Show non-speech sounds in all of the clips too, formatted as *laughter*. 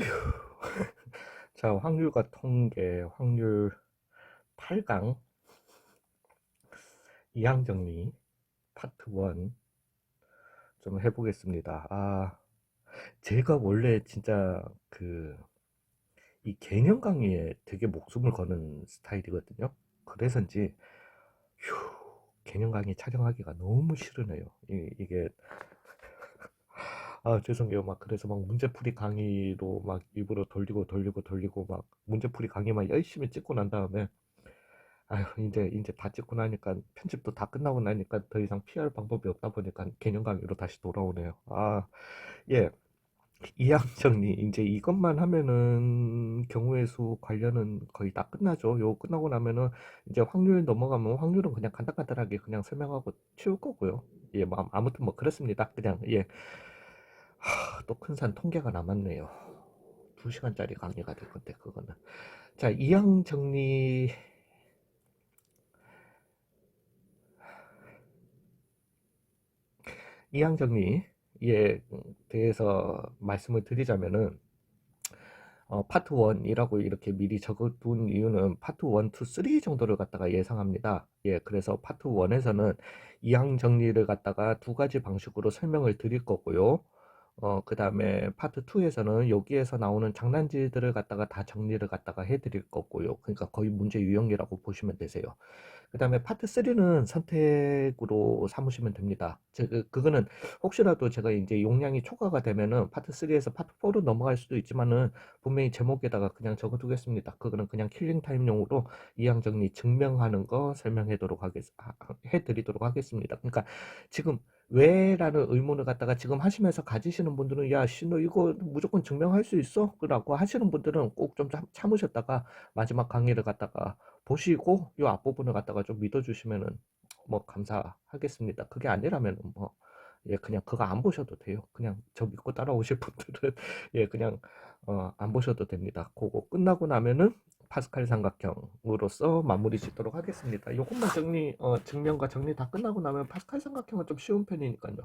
어휴. *laughs* 자, 확률과 통계, 확률 8강, 이항 정리, 파트 1, 좀 해보겠습니다. 아, 제가 원래 진짜 그, 이 개념 강의에 되게 목숨을 거는 스타일이거든요. 그래서인지, 휴, 개념 강의 촬영하기가 너무 싫으네요. 이, 이게, 아, 죄송해요. 막, 그래서 막 문제풀이 강의로 막 일부러 돌리고 돌리고 돌리고 막 문제풀이 강의만 열심히 찍고 난 다음에, 아유, 이제, 이제 다 찍고 나니까 편집도 다 끝나고 나니까 더 이상 피할 방법이 없다 보니까 개념 강의로 다시 돌아오네요. 아, 예. 이항 정리, 이제 이것만 하면은 경우의 수 관련은 거의 다 끝나죠. 요 끝나고 나면은 이제 확률 넘어가면 확률은 그냥 간단간단하게 그냥 설명하고 치울 거고요. 예, 뭐, 아무튼 뭐 그렇습니다. 그냥, 예. 또 큰 산 통계가 남았네요. 2시간짜리 강의가 될 건데, 그거는. 자, 이항 정리. 이항 정리에 대해서 말씀을 드리자면은, 어, 파트 1이라고 이렇게 미리 적어둔 이유는 파트 1, 2, 3 정도를 갖다가 예상합니다. 예, 그래서 파트 1에서는 이항 정리를 갖다가 두 가지 방식으로 설명을 드릴 거고요. 어, 그 다음에 파트 2에서는 여기에서 나오는 장난질들을 갖다가 다 정리를 갖다가 해드릴 거고요. 그러니까 거의 문제 유형이라고 보시면 되세요. 그 다음에 파트 3는 선택으로 삼으시면 됩니다. 제, 그, 그거는 혹시라도 제가 이제 용량이 초과가 되면은 파트 3에서 파트 4로 넘어갈 수도 있지만은 분명히 제목에다가 그냥 적어두겠습니다. 그거는 그냥 킬링 타임용으로 이항 정리 증명하는 거 설명해도록 하겠, 해드리도록 하겠습니다. 그러니까 지금 왜라는 의문을 갖다가 지금 하시면서 가지시는 분들은 야, 씨, 너 이거 무조건 증명할 수 있어? 라고 하시는 분들은 꼭 좀 참으셨다가 마지막 강의를 갖다가 보시고 이 앞부분을 갖다가 좀 믿어주시면은 뭐 감사하겠습니다. 그게 아니라면 뭐 예, 그냥 그거 안 보셔도 돼요. 그냥 저 믿고 따라오실 *laughs* 분들은 예, 그냥 어, 안 보셔도 됩니다. 그거 끝나고 나면은 파스칼 삼각형으로서 마무리 짓도록 하겠습니다. 요것만 정리, 어, 증명과 정리 다 끝나고 나면 파스칼 삼각형은 좀 쉬운 편이니까요.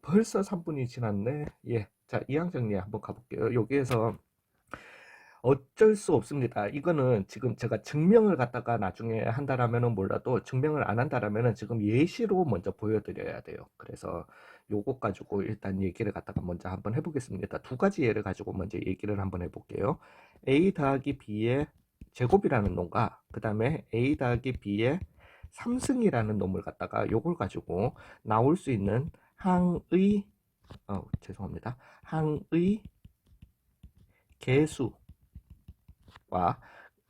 벌써 3분이 지났네. 예. 자, 이항 정리 한번 가볼게요. 여기에서 어쩔 수 없습니다. 이거는 지금 제가 증명을 갖다가 나중에 한다라면은 몰라도 증명을 안 한다라면은 지금 예시로 먼저 보여드려야 돼요. 그래서 요것 가지고 일단 얘기를 갖다가 먼저 한번 해보겠습니다. 두 가지 예를 가지고 먼저 얘기를 한번 해볼게요. a 더하기 b의 제곱이라는 놈과 그 다음에 a 더하기 b의 3승이라는 놈을 갖다가 요걸 가지고 나올 수 있는 항의 어, 죄송합니다. 항의 개수 와,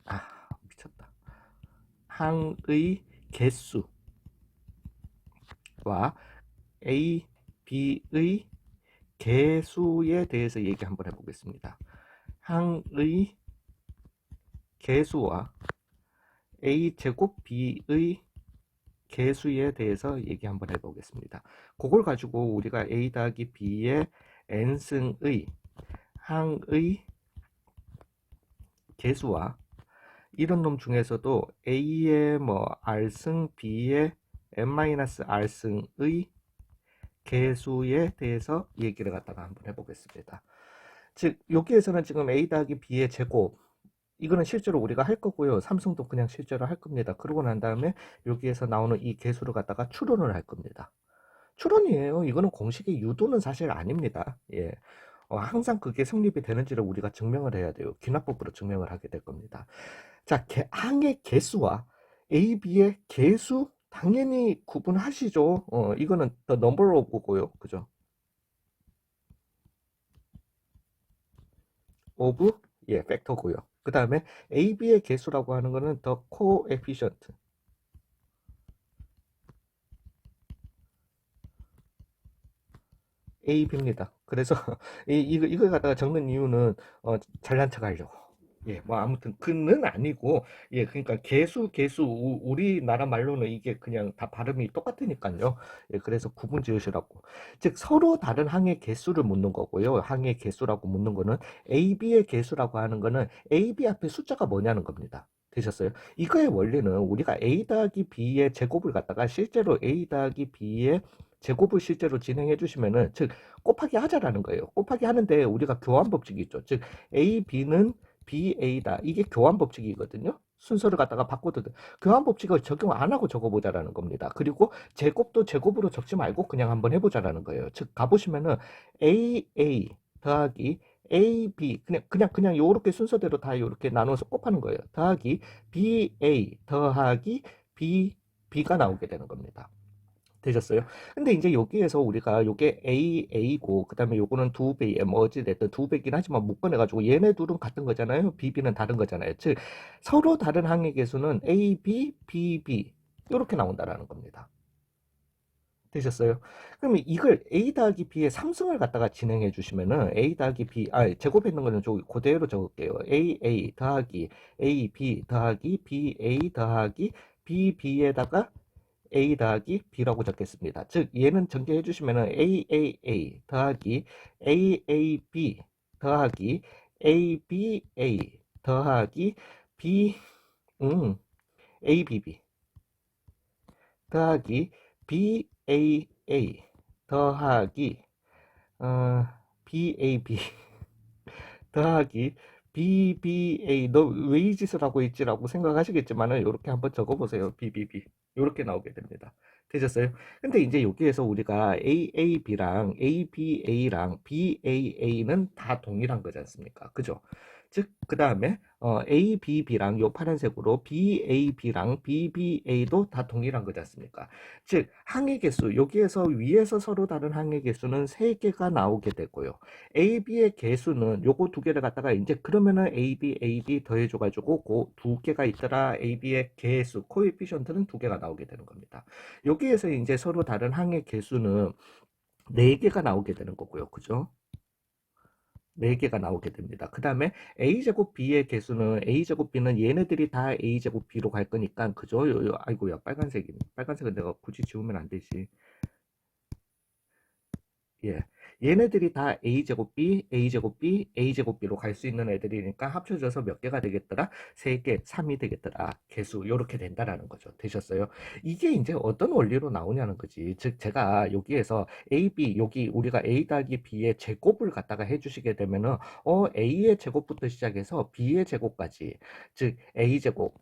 아, 미쳤다. 항의 개수와 A, B의 개수에 대해서 얘기 한번 해보겠습니다. 항의 개수와 A 제곱 B의 개수에 대해서 얘기 한번 해보겠습니다. 그걸 가지고 우리가 A 더하기 B의 n승의 항의 개수와 이런 놈 중에서도 A의 뭐 R승, B의 n-R승의 개수에 대해서 얘기를 갖다가 한번 해보겠습니다. 즉 여기에서는 지금 A 더하기 B의 제곱 이거는 실제로 우리가 할 거고요. 삼성도 그냥 실제로 할 겁니다. 그러고 난 다음에 여기에서 나오는 이 개수를 갖다가 추론을 할 겁니다. 추론이에요. 이거는 공식의 유도는 사실 아닙니다. 예. 어, 항상 그게 성립이 되는지를 우리가 증명을 해야 돼요. 기납법으로 증명을 하게 될 겁니다. 자, 개, 항의 개수와 A, B의 개수 당연히 구분하시죠. 어, 이거는 the number of고요. 그죠? of 예, 팩터고요. 그 다음에 A, B의 개수라고 하는 거는 the coefficient AB입니다. 그래서 *laughs* 이, 이거, 이걸 갖다가 적는 이유는 어, 잘난 척 하려고. 예, 뭐 아무튼 그는 아니고 예, 그러니까 개수 개수 우, 우리나라 말로는 이게 그냥 다 발음이 똑같으니까요. 예, 그래서 구분 지으시라고. 즉 서로 다른 항의 개수를 묻는 거고요. 항의 개수라고 묻는 거는 A, B의 개수라고 하는 거는 A, B 앞에 숫자가 뭐냐는 겁니다. 되셨어요? 이거의 원리는 우리가 A 더하기 B의 제곱을 갖다가 실제로 A 더하기 B의 제곱을 실제로 진행해 주시면은 즉 곱하기 하자라는 거예요. 곱하기 하는데 우리가 교환 법칙이 있죠. 즉 A, B는 BA다. 이게 교환 법칙이거든요. 순서를 갖다가 바꿔도 돼. 교환 법칙을 적용 안 하고 적어보자라는 겁니다. 그리고 제곱도 제곱으로 적지 말고 그냥 한번 해보자라는 거예요. 즉 가보시면은 AA 더하기 AB 그냥 그냥 그냥 요렇게 순서대로 다 요렇게 나눠서 곱하는 거예요. 더하기 BA 더하기 B B가 나오게 되는 겁니다. 되셨어요? 근데 이제 여기에서 우리가 요게 A, A고, 그 다음에 요거는 두 배에 뭐 어찌됐든 두 배긴 하지만 묶어내가지고 얘네 둘은 같은 거잖아요. B, B는 다른 거잖아요. 즉, 서로 다른 항의 개수는 A, B, B, B. 이렇게 나온다라는 겁니다. 되셨어요? 그러면 이걸 A 더하기 B의 삼승을 갖다가 진행해 주시면은 A 더하기 B, 아, 제곱했는 거는 저 그대로 적을게요. A, A 더하기 A, B 더하기 B, A 더하기 B, B에다가 A 더하기 B라고 적겠습니다. 즉 얘는 전개해 주시면은 A A A 더하기 A A B 더하기 A B A 더하기 B 음 A B B 더하기 B A A 더하기 어, B A B *laughs* 더하기 BBA 너 왜 이 짓을 하고 있지라고 생각하시겠지만은 이렇게 한번 적어보세요. BBB 이렇게 나오게 됩니다. 되셨어요? 근데 이제 여기에서 우리가 AAB랑 ABA랑 BAA는 다 동일한 거지 않습니까? 그죠? 즉, 그 다음에 어, ABB랑 요 파란색으로 BAB랑 BBA도 다 동일한 거지 않습니까? 즉, 항의 개수, 여기에서 위에서 서로 다른 항의 개수는 3개가 나오게 되고요. AB의 개수는 요거 두 개를 갖다가 이제 그러면은 AB, AB 더해줘가지고 그 두 개가 있더라. AB의 개수, 코에피션트는 두 개가 나오게 되는 겁니다. 여기에서 이제 서로 다른 항의 개수는 4개가 나오게 되는 거고요. 그죠? 4개가 나오게 됩니다. 그 다음에 a제곱 b의 개수는 a제곱 b는 얘네들이 다 a제곱 b로 갈 거니까 그죠? 아이고야 빨간색이 빨간색은 내가 굳이 지우면 안 되지. 예. 얘네들이 다 a제곱 b, a제곱 b, a제곱 b로 갈 수 있는 애들이니까 합쳐져서 몇 개가 되겠더라? 3개, 3이 되겠더라. 개수 요렇게 된다라는 거죠. 되셨어요? 이게 이제 어떤 원리로 나오냐는 거지. 즉 제가 여기에서 a, b 여기 우리가 a 더하기 b의 제곱을 갖다가 해주시게 되면은 어 a의 제곱부터 시작해서 b의 제곱까지 즉 a 제곱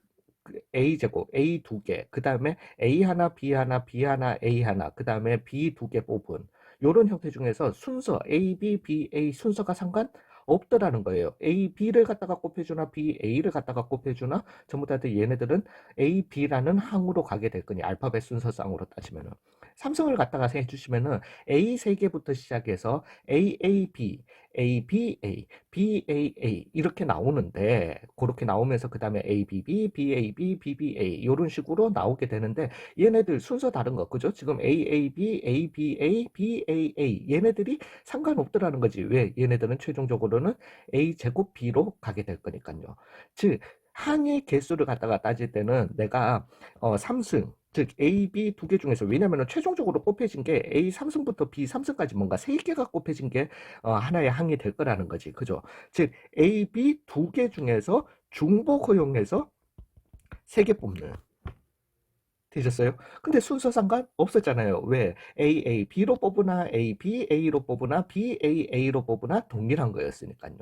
A 제곱, A 두 개, 그 다음에 A 하나, B 하나, B 하나, A 하나, 그 다음에 B 두 개 뽑은 이런 형태 중에서 순서 A, B, B, A 순서가 상관 없더라는 거예요. A, B를 갖다가 곱해주나 B, A를 갖다가 곱해주나 전부 다 얘네들은 A, B라는 항으로 가게 될 거니 알파벳 순서상으로 따지면은 삼성을 갖다가 해주시면은 A 세 개부터 시작해서 A, A, B, A, B, A, B, A, A 이렇게 나오는데 그렇게 나오면서 그 다음에 A, B, B, B, A, B, B, B, A 이런 식으로 나오게 되는데 얘네들 순서 다른 거 그죠? 지금 A, A, B, A, B, A, B, A, A 얘네들이 상관없더라는 거지. 왜? 얘네들은 최종적으로는 A 제곱 B로 가게 될 거니까요. 즉 항의 개수를 갖다가 따질 때는 내가 어, 3승 즉 A, B 두 개 중에서 왜냐면은 최종적으로 꼽혀진 게 A 3승부터 B 3승까지 뭔가 세 개가 꼽혀진 게 어, 하나의 항이 될 거라는 거지. 그죠? 즉 A, B 두 개 중에서 중복 허용해서 세 개 뽑는 되셨어요? 근데 순서 상관 없었잖아요. 왜? A, A, B로 뽑으나 A, B, A로 뽑으나 B, A, A로 뽑으나 동일한 거였으니까요.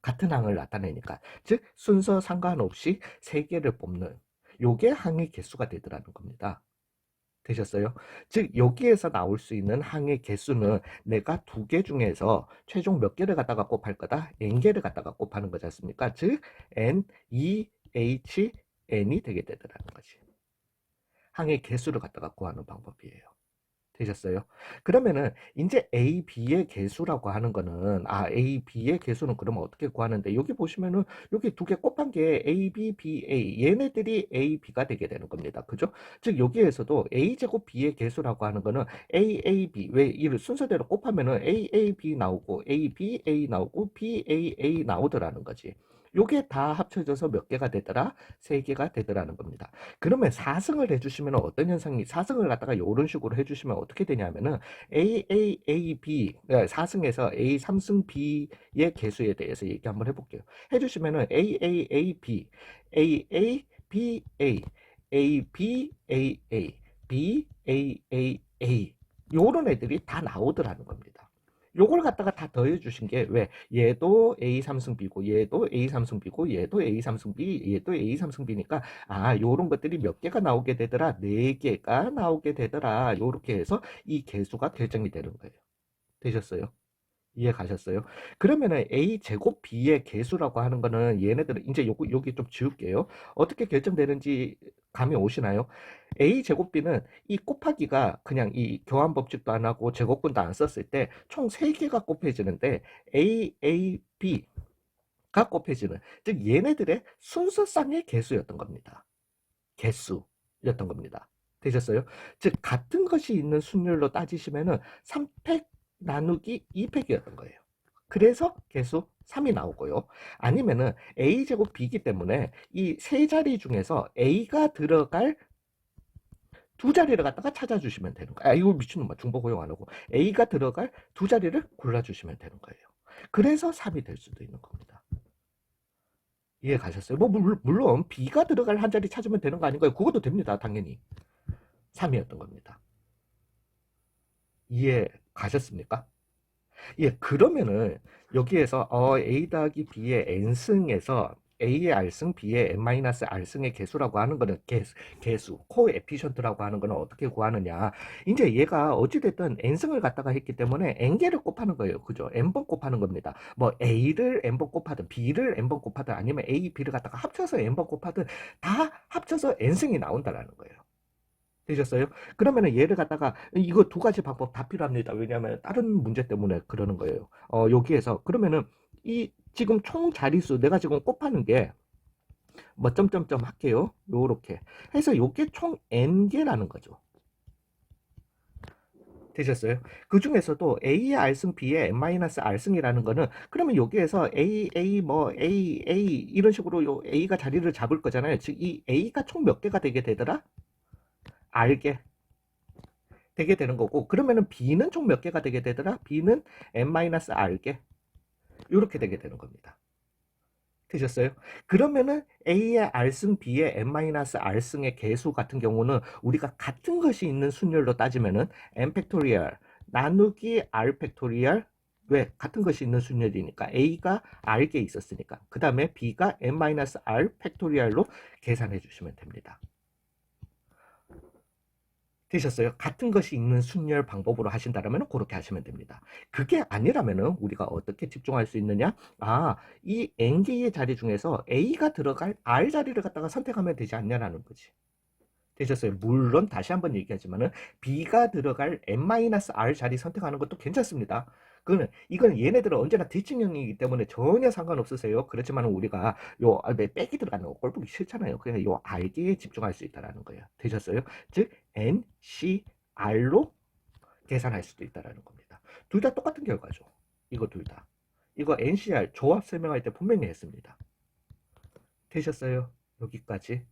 같은 항을 나타내니까. 즉 순서 상관없이 세 개를 뽑는 요게 항의 개수가 되더라는 겁니다. 되셨어요? 즉 여기에서 나올 수 있는 항의 개수는 내가 두 개 중에서 최종 몇 개를 갖다가 곱할 거다? n개를 갖다가 곱하는 거지 않습니까? 즉 n, e, h, n이 되게 되더라는 거지. 항의 개수를 갖다가 구하는 방법이에요. 되셨어요? 그러면은 이제 A, B의 개수라고 하는 거는 아 A, B의 개수는 그러면 어떻게 구하는데 여기 보시면은 여기 두 개 곱한 게 A, B, B, A 얘네들이 A, B가 되게 되는 겁니다. 그죠? 즉 여기에서도 A 제곱 B의 개수라고 하는 거는 A, A, B 왜 이를 순서대로 곱하면은 A, A, B 나오고 A, B, A 나오고 B, A, A 나오더라는 거지. 요게 다 합쳐져서 몇 개가 되더라? 세 개가 되더라는 겁니다. 그러면 4승을 해주시면 어떤 현상이 4승을 갖다가 이런 식으로 해주시면 어떻게 되냐면은 A, A, A, B 4승에서 A, 3승 B의 개수에 대해서 얘기 한번 해볼게요. 해주시면은 A, A, A, B, A, A, B, A, A, B, A, A, B, A, A, A 요런 애들이 다 나오더라는 겁니다. 요걸 갖다가 다 더해 주신 게 왜? 얘도 A 삼승 B고 얘도 A 삼승 B고 얘도 A 삼승 B 얘도 A 삼승 B니까 아 요런 것들이 몇 개가 나오게 되더라 네 개가 나오게 되더라 요렇게 해서 이 개수가 결정이 되는 거예요. 되셨어요? 이해 가셨어요? 그러면은 A 제곱 B의 개수라고 하는 거는 얘네들은 이제 요거 여기 좀 지울게요. 어떻게 결정되는지 감이 오시나요? A 제곱 B는 이 곱하기가 그냥 이 교환 법칙도 안 하고 제곱근도 안 썼을 때총 3개가 곱해지는데 A, A, B가 곱해지는 즉 얘네들의 순서상의 개수였던 겁니다. 개수였던 겁니다. 되셨어요? 즉 같은 것이 있는 순율로 따지시면은 3팩 나누기 2팩이었던 거예요. 그래서 개수 3이 나오고요. 아니면은 a제곱 b이기 때문에 이 세 자리 중에서 a가 들어갈 두 자리를 갖다가 찾아주시면 되는 거예요. 아, 이거 미친놈아 중복 고용 안 하고 a가 들어갈 두 자리를 골라주시면 되는 거예요. 그래서 3이 될 수도 있는 겁니다. 이해 가셨어요? 뭐 물- 물론 b가 들어갈 한 자리 찾으면 되는 거 아닌가요? 그것도 됩니다. 당연히 3이었던 겁니다. 이해 가셨습니까? 예, 그러면은 여기에서 어, A 더하기 B의 N승에서 A의 R승, B의 N-R승의 개수라고 하는 거는 개수, 개수, 코에피션트라고 하는 거는 어떻게 구하느냐. 이제 얘가 어찌됐든 N승을 갖다가 했기 때문에 N개를 곱하는 거예요. 그죠? N번 곱하는 겁니다. 뭐 A를 N번 곱하든 B를 N번 곱하든 아니면 A, B를 갖다가 합쳐서 N번 곱하든 다 합쳐서 N승이 나온다라는 거예요. 되셨어요? 그러면은 얘를 갖다가 이거 두 가지 방법 다 필요합니다. 왜냐하면 다른 문제 때문에 그러는 거예요. 어, 여기에서 그러면은 이 지금 총 자릿수 내가 지금 곱하는 게 뭐 점점점 할게요. 요렇게 해서 요게 총 n개라는 거죠. 되셨어요? 그 중에서도 A의 R승, B의 N-R승이라는 거는 그러면 여기에서 A, A, 뭐 A, A 이런 식으로 요 A가 자리를 잡을 거잖아요. 즉 이 A가 총 몇 개가 되게 되더라? 알게 되게 되는 거고 그러면은 B는 총 몇 개가 되게 되더라? B는 n-r개 이렇게 되게 되는 겁니다. 되셨어요? 그러면은 A의 R승, B의 n-r승의 개수 같은 경우는 우리가 같은 것이 있는 순열로 따지면은 n 팩토리얼 나누기 r 팩토리얼 왜? 같은 것이 있는 순열이니까 A가 R개 있었으니까 그 다음에 B가 n-r 팩토리얼로 계산해 주시면 됩니다. 되셨어요? 같은 것이 있는 순열 방법으로 하신다면 그렇게 하시면 됩니다. 그게 아니라면 우리가 어떻게 집중할 수 있느냐? 아, 이 n개의 자리 중에서 A가 들어갈 R 자리를 갖다가 선택하면 되지 않냐라는 거지. 되셨어요? 물론 다시 한번 얘기하지만은 B가 들어갈 n-r 자리 선택하는 것도 괜찮습니다. 그거는 이건 얘네들은 언제나 대칭형이기 때문에 전혀 상관없으세요. 그렇지만 우리가 요 빽이 들어가는 거 꼴 보기 싫잖아요. 그냥 요 R개에 집중할 수 있다라는 거예요. 되셨어요? 즉 NCR로 계산할 수도 있다라는 겁니다. 둘 다 똑같은 결과죠. 이거 둘 다. 이거 NCR 조합 설명할 때 분명히 했습니다. 되셨어요? 여기까지.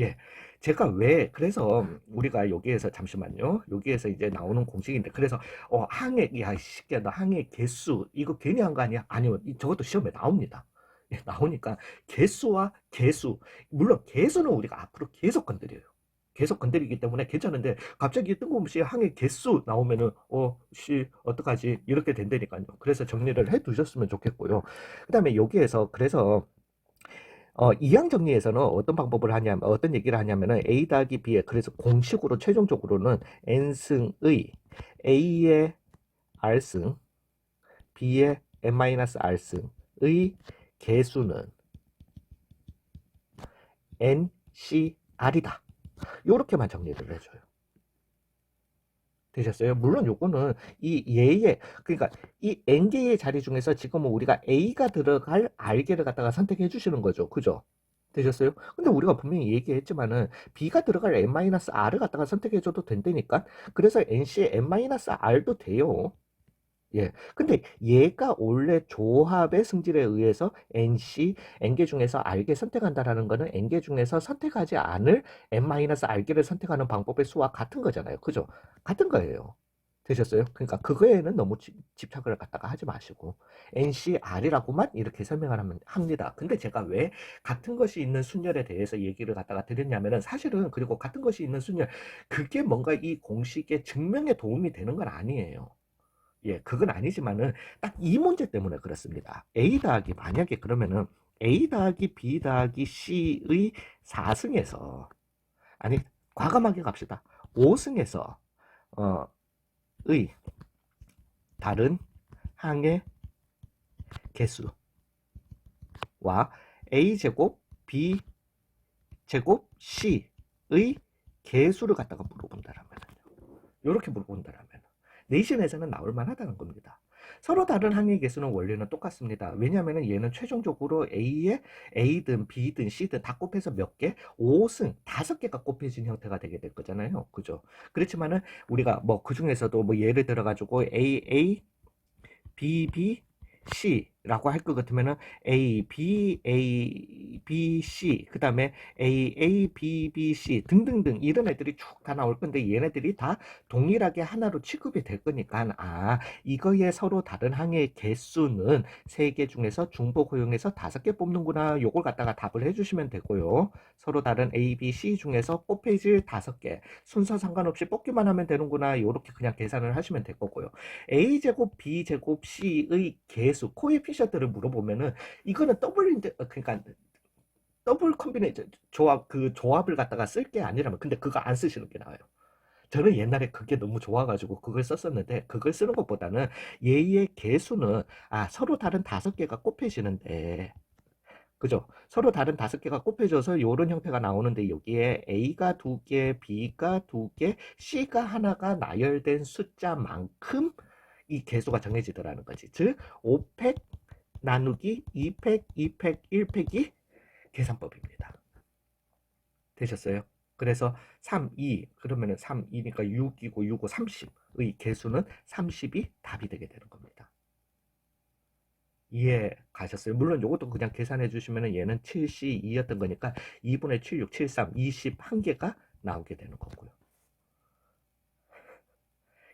예. 제가 왜 그래서 우리가 여기에서 잠시만요. 여기에서 이제 나오는 공식인데 그래서 어 항해 야이 새끼야 너 항해 개수 이거 괜히 한 거 아니야? 아니요. 이- 저것도 시험에 나옵니다. 예, 나오니까 개수와 개수 물론 개수는 우리가 앞으로 계속 건드려요. 계속 건드리기 때문에 괜찮은데 갑자기 뜬금없이 항해 개수 나오면은 어씨 어떡하지 이렇게 된다니까요. 그래서 정리를 해 두셨으면 좋겠고요. 그다음에 여기에서 그래서 어, 이항 정리에서는 어떤 방법을 하냐면 어떤 얘기를 하냐면은 a 더하기 b에 그래서 공식으로 최종적으로는 n승의 a의 r승 b의 n-r승의 개수는 ncr이다. 요렇게만 정리를 해줘요. 되셨어요? 물론 요거는 이 얘의 그러니까 이 n개의 자리 중에서 지금은 우리가 a가 들어갈 r개를 갖다가 선택해 주시는 거죠. 그죠? 되셨어요? 근데 우리가 분명히 얘기했지만은 b가 들어갈 n-r을 갖다가 선택해 줘도 된다니까. 그래서 nC의 n-r도 돼요. 예. 근데 얘가 원래 조합의 승질에 의해서 NC, N개 중에서 R개 선택한다라는 거는 N개 중에서 선택하지 않을 N-R개를 선택하는 방법의 수와 같은 거잖아요. 그죠? 같은 거예요. 되셨어요? 그러니까 그거에는 너무 지- 집착을 갖다가 하지 마시고 NCR이라고만 이렇게 설명을 하면 합니다. 근데 제가 왜 같은 것이 있는 순열에 대해서 얘기를 갖다가 드렸냐면은 사실은 그리고 같은 것이 있는 순열 그게 뭔가 이 공식의 증명에 도움이 되는 건 아니에요. 예, 그건 아니지만은 딱 이 문제 때문에 그렇습니다. A 더하기 만약에 그러면은 A 더하기 B 더하기 C의 4승에서 아니 과감하게 갑시다. 5승에서 어, 의 다른 항의 개수와 a제곱 b제곱 c의 개수를 갖다가 물어본다라면 이렇게 물어본다라면 내신에서는 나올 만 하다는 겁니다. 서로 다른 항의 개수는 원래는 똑같습니다. 왜냐하면 얘는 최종적으로 A에 A든 B든 C든 다 곱해서 몇 개? 5승, 5개가 곱해진 형태가 되게 될 거잖아요. 그죠? 그렇지만은 우리가 뭐 그 중에서도 뭐 예를 들어 가지고 A, A, B, B, C 라고 할 것 같으면은 A, B, A, B, C, 그 다음에 A, A, B, B, C 등등등 이런 애들이 쭉 다 나올 건데 얘네들이 다 동일하게 하나로 취급이 될 거니까 아 이거의 서로 다른 항의 개수는 세 개 중에서 중복 허용해서 다섯 개 뽑는구나. 요걸 갖다가 답을 해주시면 되고요. 서로 다른 A, B, C 중에서 뽑혀질 다섯 개 순서 상관없이 뽑기만 하면 되는구나. 요렇게 그냥 계산을 하시면 될 거고요. A제곱 b제곱 c의 개수 코에피 셔트를 물어보면은 이거는 더블 인데 그러니까 더블 컴비네이션 조합 그 조합을 갖다가 쓸 게 아니라면 근데 그거 안 쓰시는 게 나아요. 저는 옛날에 그게 너무 좋아가지고 그걸 썼었는데 그걸 쓰는 것보다는 얘의 개수는 아 서로 다른 다섯 개가 곱해지는데 그죠? 서로 다른 다섯 개가 곱해져서 이런 형태가 나오는데 여기에 A가 두 개, B가 두 개, C가 하나가 나열된 숫자만큼 이 개수가 정해지더라는 거지. 즉 5팩 나누기 2팩, 2팩, 1팩이 계산법입니다. 되셨어요? 그래서 3, 2 그러면 은 3, 2니까 6이고 6, 5, 30의 개수는 30이 답이 되게 되는 겁니다. 이해 가셨어요? 물론 이것도 그냥 계산해 주시면은 얘는 7C2였던 거니까 2분의 7, 6, 7, 3, 21개가 나오게 되는 거고요.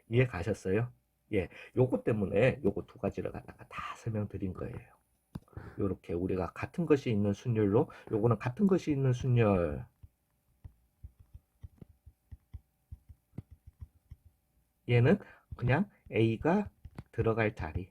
이해 가셨어요? 예, 요거 때문에 요거 두 가지를 갖다가 다 설명드린 거예요. 요렇게 우리가 같은 것이 있는 순열로 요거는 같은 것이 있는 순열 얘는 그냥 A가 들어갈 자리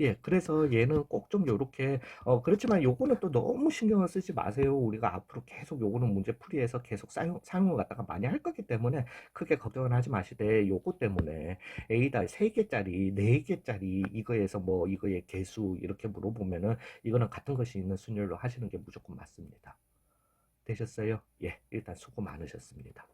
예, 그래서 얘는 꼭 좀 요렇게, 어, 그렇지만 요거는 또 너무 신경을 쓰지 마세요. 우리가 앞으로 계속 요거는 문제 풀이해서 계속 사용, 사용을 갖다가 많이 할 거기 때문에 크게 걱정을 하지 마시되 요거 때문에 A다 3개짜리, 4개짜리 이거에서 뭐 이거의 개수 이렇게 물어보면은 이거는 같은 것이 있는 순열로 하시는 게 무조건 맞습니다. 되셨어요? 예, 일단 수고 많으셨습니다.